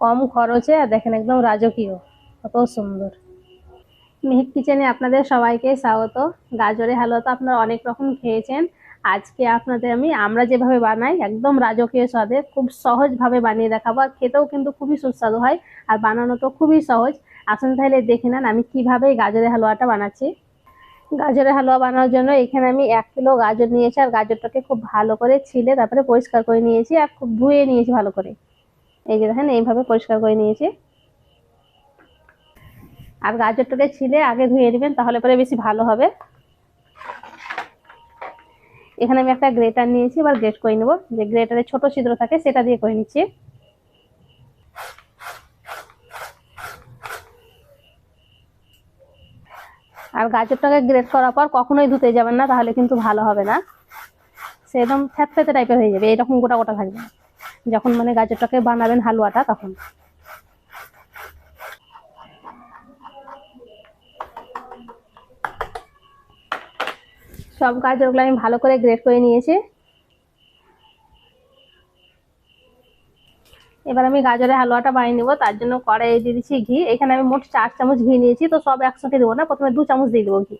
কম খরচে আর দেখেন একদম রাজকীয়। কত সুন্দর। মেহেক কিচেনে আপনাদের সবাইকে স্বাগত। গাজরের হালুয়া তো আপনারা অনেক রকম খেয়েছেন। আজকে আপনাদের আমি আমরা যেভাবে বানাই, একদম রাজকীয় স্বাদে খুব সহজভাবে বানিয়ে দেখাবো। আর খেতেও কিন্তু খুবই সুস্বাদু হয় আর বানানো তো খুবই সহজ। আসুন তাহলে দেখে নেন আমি কীভাবে এই গাজরের হালুয়াটা বানাচ্ছি। গাজরের হালুয়া বানানোর জন্য এখানে আমি এক কিলো গাজর নিয়েছি আর গাজরটাকে খুব ভালো করে ছিলে তারপরে পরিষ্কার করে নিয়েছি আর খুব ধুয়ে নিয়েছি ভালো করে। এই যে দেখেন, এইভাবে পরিষ্কার করে নিয়েছি। আর গাজরটাকে ছিলে আগে ধুয়ে নেবেন, তাহলে পরে বেশি ভালো হবে। এখানে আমি একটা গ্রেটার নিয়েছি, এবার গ্রেট করে নেব। যে গ্রেটারে ছোট ছিদ্র থাকে, সেটা দিয়ে করে নিচ্ছি। আর গাজরটাকে গ্রেট করার পর কখনোই ধুতে যাবেন না, তাহলে কিন্তু ভালো হবে না। সে একদম থ্যাতথ্যাতে টাইপের হয়ে যাবে, এরকম গোটা গোটা থাকবে যখন মানে গাজরটাকে বানাবেন হালুয়াটা তখন। সব গাজরগুলো আমি ভালো করে গ্রেট করে নিয়েছি। এবার আমি গাজরের হালুয়াটা বানিয়ে নেব, তার জন্য কড়াইয়ে দিয়ে দিচ্ছি ঘি। এখানে আমি মোট চার চামচ ঘি নিয়েছি, তো সব একসঙ্গে দেবো না, প্রথমে দু চামচ দিয়ে দেবো ঘি।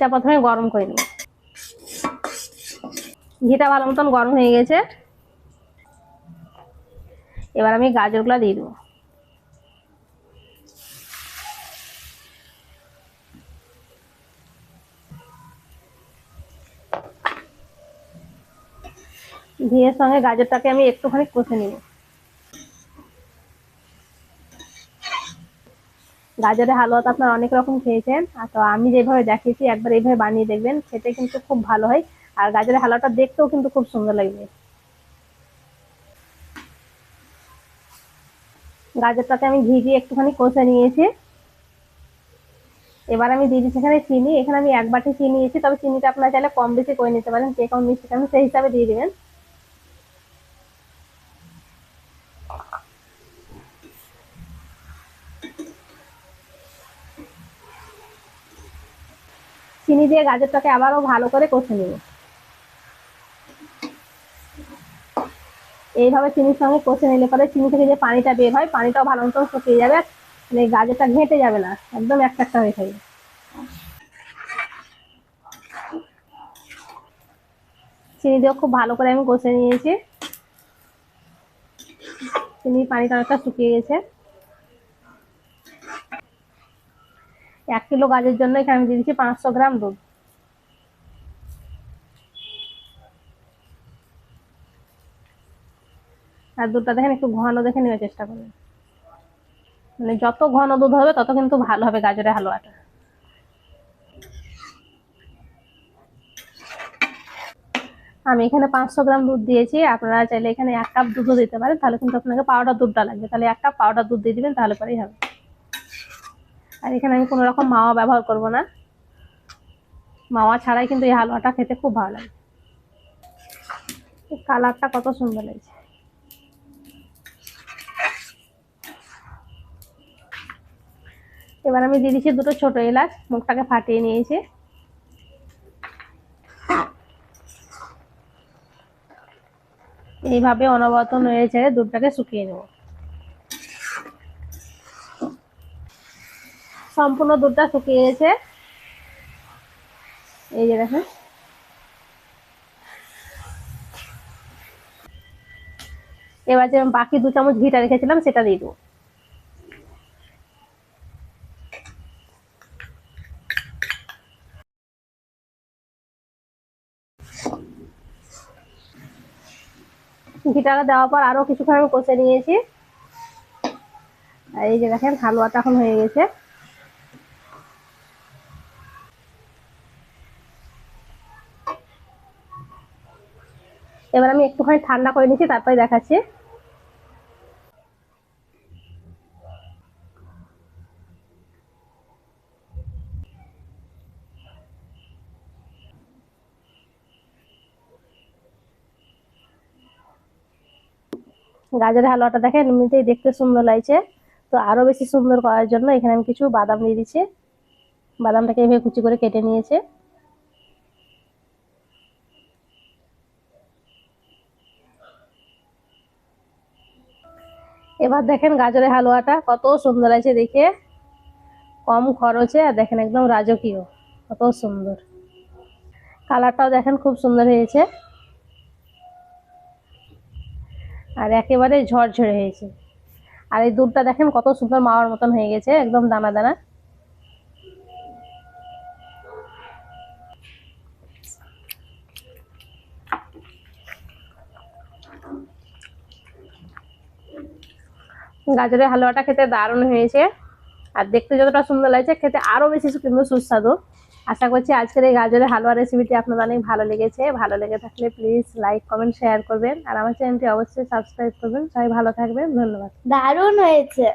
ঘিটা প্রথমে গরম করে নেব ঘিটা ভালো মতন গরম হয়ে গেছে। এবার আমি গাজরগুলো দিয়ে দেবো। ঘিয়ের সঙ্গে গাজরটাকে আমি একটুখানি কষে নিব। গাজরের হালুয়া তো আপনারা অনেক রকম খেয়েছেন। তো আমি যেভাবে দেখিয়েছি, একবার এইভাবে বানিয়ে দেখবেন, খেতে কিন্তু খুব ভালো হয়। আর গাজরের হালুয়াটা দেখতেও কিন্তু খুব সুন্দর লাগবে। গাজরটাকে আমি ঘি দিয়ে একটুখানি কষে নিয়েছি। এবার আমি দিয়ে দিচ্ছি এখানে চিনি। এখানে আমি এক বাটি চিনি নিয়েছি। তবে চিনিটা আপনারা চাইলে কম বেশি করে নিতে পারেন। যে কম মিষ্টি সেই হিসাবে দিয়ে দিবেন। চিনি দিয়ে গাজরটাকে আবারও ভালো করে কষে নেব। এইভাবে চিনির সঙ্গে কষে নিলে পরে চিনি থেকে যে পানিটা বের হয়, পানিটাও ভালো মতো শুকিয়ে যাবে মানে গাজরটা ঘেঁটে যাবে না, একদম একটা একটা হয়ে থাকবে। চিনি দিয়ে খুব ভালো করে আমি কষে নিয়েছি। চিনির পানিটা অনেকটা শুকিয়ে গেছে। এক কিলো গাজের জন্য এখানে আমি দিয়ে দিচ্ছি পাঁচশো গ্রাম দুধ। আর দুধটা দেখেন একটু ঘন দেখে নেওয়ার চেষ্টা করবেন মানে যত ঘন দুধ হবে, তত কিন্তু ভালো হবে গাজরের হালুয়াটা। আমি এখানে পাঁচশো গ্রাম দুধ দিয়েছি। আপনারা চাইলে এখানে এক কাপ দুধও দিতে পারেন, তাহলে কিন্তু আপনাকে পাউডার দুধটা লাগবে। তাহলে এক কাপ পাউডার দুধ দিয়ে দিবেন, তাহলে পরেই হবে। আর এখানে আমি কোনো রকম মাওয়া ব্যবহার করব না। মাওয়া ছাড়াই কিন্তু এই হালুয়াটা খেতে খুব ভালো লাগে। কালারটা কত সুন্দর লাগছে এবার আমি দিয়ে দিচ্ছি দুটো ছোট এলাচ, মুখটাকে ফাটিয়ে নিয়েছি। এইভাবে অনবরত নড়ে ছেড়ে দুধটাকে শুকিয়ে নেব। সম্পূর্ণ দুধটা শুকিয়ে গেছে। এই যে দেখেন। এবার যে বাকি দু চামচ ঘিটা রেখেছিলাম, সেটা দিয়ে দেবো। ঘিটাকে দেওয়ার পর আরও কিছুক্ষণ আমি কষে নিয়েছি। এই যে দেখেন, হালুয়াটা এখন হয়ে গেছে। এবার আমি একটুখানি ঠান্ডা করে নিচ্ছি, তারপরে দেখাচ্ছি। গাজরের হালুয়াটা দেখেন, এমনিতেই দেখতে সুন্দর লাগছে। তো আরও বেশি সুন্দর করার জন্য এখানে আমি কিছু বাদাম দিয়ে দিচ্ছি। বাদামটাকে এভাবে কুচি করে কেটে নিয়েছে। এবার দেখেন গাজরের হালুয়াটা কত সুন্দর আছে দেখে। কম খরচে আর দেখেন একদম রাজকীয়, কত সুন্দর। কালারটাও দেখেন খুব সুন্দর হয়েছে। আর একেবারে ঝরঝরে হয়েছে। আর এই দুধটা দেখেন কত সুন্দর মাওয়ার মতন হয়ে গেছে, একদম দানা দানা। গাজরের হালুয়াটা খেতে দারুণ হয়েছে। আর দেখতে যতটা সুন্দর লাগছে, খেতে আরও বেশি কিন্তু সুস্বাদু। আশা করছি আজকের এই গাজরের হালুয়া রেসিপিটি আপনাদের অনেক ভালো লেগেছে। ভালো লেগে থাকলে প্লিজ লাইক কমেন্ট শেয়ার করবেন। আর আমার চ্যানেলটি অবশ্যই সাবস্ক্রাইব করবেন। সবাই ভালো থাকবেন। ধন্যবাদ। দারুণ হয়েছে।